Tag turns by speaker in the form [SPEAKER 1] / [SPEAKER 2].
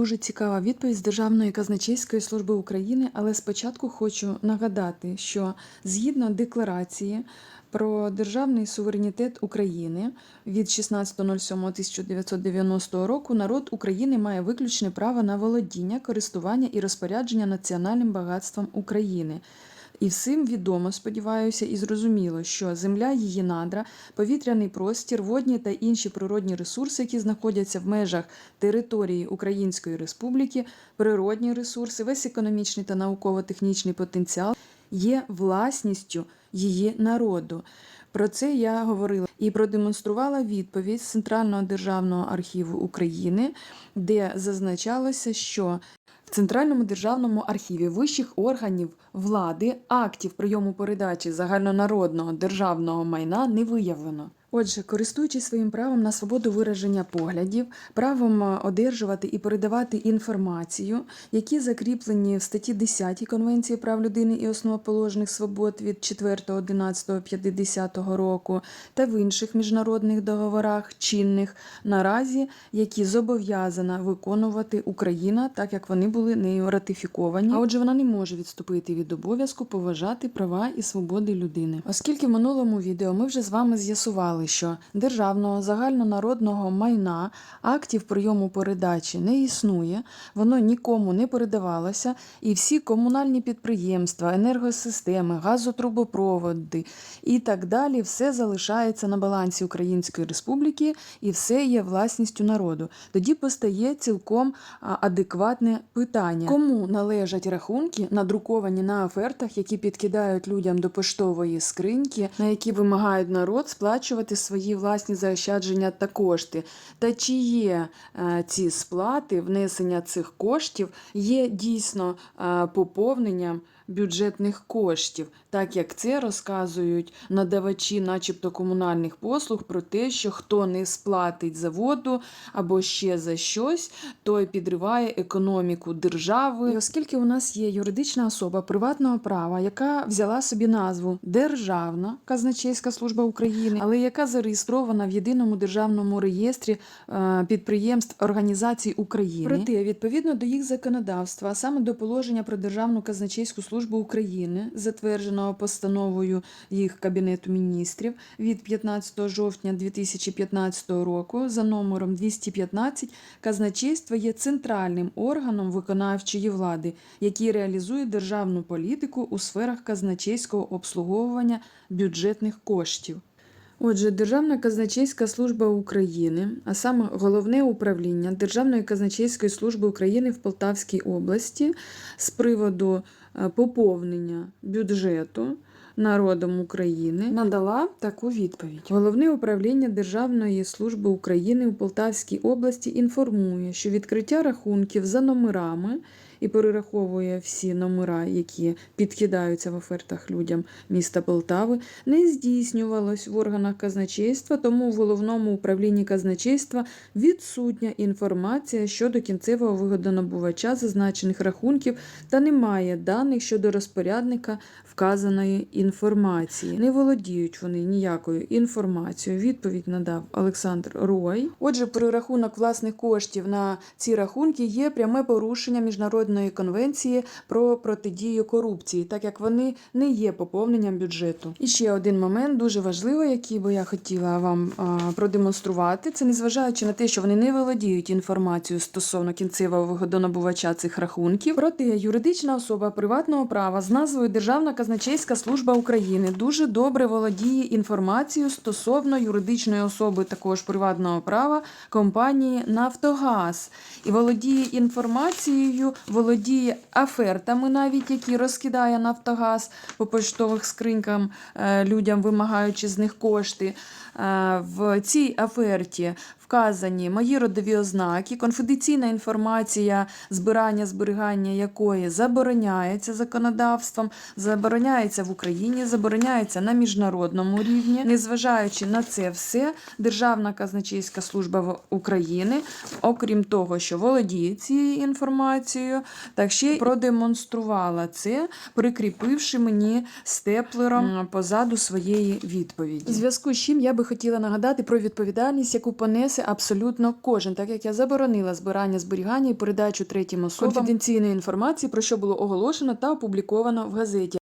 [SPEAKER 1] дуже цікава відповідь з Державної казначейської служби України, але спочатку хочу нагадати, що згідно декларації про державний суверенітет України від 16.07.1990 року народ України має виключне право на володіння, користування і розпорядження національним багатством України. І всім відомо, сподіваюся, і зрозуміло, що земля, її надра, повітряний простір, водні та інші природні ресурси, які знаходяться в межах території Української Республіки, природні ресурси, весь економічний та науково-технічний потенціал є власністю її народу. Про це я говорила і продемонструвала відповідь Центрального державного архіву України, де зазначалося, що Центральному державному архіві вищих органів влади актів прийому передачі загальнонародного державного майна не виявлено. Отже, користуючись своїм правом на свободу вираження поглядів, правом е, одержувати і передавати інформацію, які закріплені в статті 10 Конвенції прав людини і основоположних свобод від 4.11.50 року та в інших міжнародних договорах чинних наразі, які зобов'язана виконувати Україна, так як вони були нею ратифіковані. А отже, вона не може відступити від обов'язку поважати права і свободи людини. Оскільки в минулому відео ми вже з вами з'ясували, що державного загальнонародного майна актів прийому передачі не існує, воно нікому не передавалося, і всі комунальні підприємства, енергосистеми, газотрубопроводи і так далі, все залишається на балансі Української Республіки і все є власністю народу. Тоді постає цілком адекватне питання: кому належать рахунки, надруковані на офертах, які підкидають людям до поштової скриньки, на які вимагають народ сплачувати свої власні заощадження та кошти. Та чи є е, ці сплати, внесення цих коштів є дійсно е, поповненням бюджетних коштів, так як це розказують надавачі, начебто комунальних послуг, про те, що хто не сплатить за воду або ще за щось, той підриває економіку держави. І оскільки у нас є юридична особа приватного права, яка взяла собі назву Державна казначейська служба України, але яка зареєстрована в єдиному державному реєстрі е, підприємств організацій України, проте відповідно до їх законодавства, а саме до положення про державну казначейську службу України, затвердженого постановою їх Кабінету міністрів від 15 жовтня 2015 року за номером 215, казначейство є центральним органом виконавчої влади, який реалізує державну політику у сферах казначейського обслуговування бюджетних коштів. Отже, Державна казначейська служба України, а саме головне управління Державної казначейської служби України в Полтавській області з приводу е, поповнення бюджету народом України надала таку відповідь. Головне управління Державної служби України у Полтавській області інформує, що відкриття рахунків за номерами і перераховує всі номера, які підкидаються в офертах людям міста Полтави, не здійснювалось в органах казначейства, тому в головному управлінні казначейства відсутня інформація щодо кінцевого вигодонабувача зазначених рахунків та немає даних щодо розпорядника вказаної інформації. Не володіють вони ніякою інформацією. Відповідь надав Олександр Рой. Отже, перерахунок власних коштів на ці рахунки є пряме порушення міжнародної конвенції про протидію корупції, так як вони не є поповненням бюджету. І ще один момент дуже важливий, який би я хотіла вам продемонструвати. Це незважаючи на те, що вони не володіють інформацією стосовно кінцевого вигодонабувача цих рахунків. Проте юридична особа приватного права з назвою Державна казначейська служба України дуже добре володіє інформацією стосовно юридичної особи також приватного права компанії Нафтогаз і володіє інформацією, володіє афертами, навіть які розкидає Нафтогаз по поштових скринькам е, людям, вимагаючи з них кошти. Е, В цій аферті вказані мої родові ознаки, конфіденційна інформація, збирання, зберігання якої забороняється законодавством, забороняється в Україні, забороняється на міжнародному рівні. Незважаючи на це все, Державна казначейська служба України, окрім того, що володіє цією інформацією, так ще й продемонструвала це, прикріпивши мені степлером позаду своєї відповіді. У зв'язку з чим я би хотіла нагадати про відповідальність, яку понесе це абсолютно кожен, так як я заборонила збирання, зберігання і передачу третім особам конфіденційної інформації, про що було оголошено та опубліковано в газеті.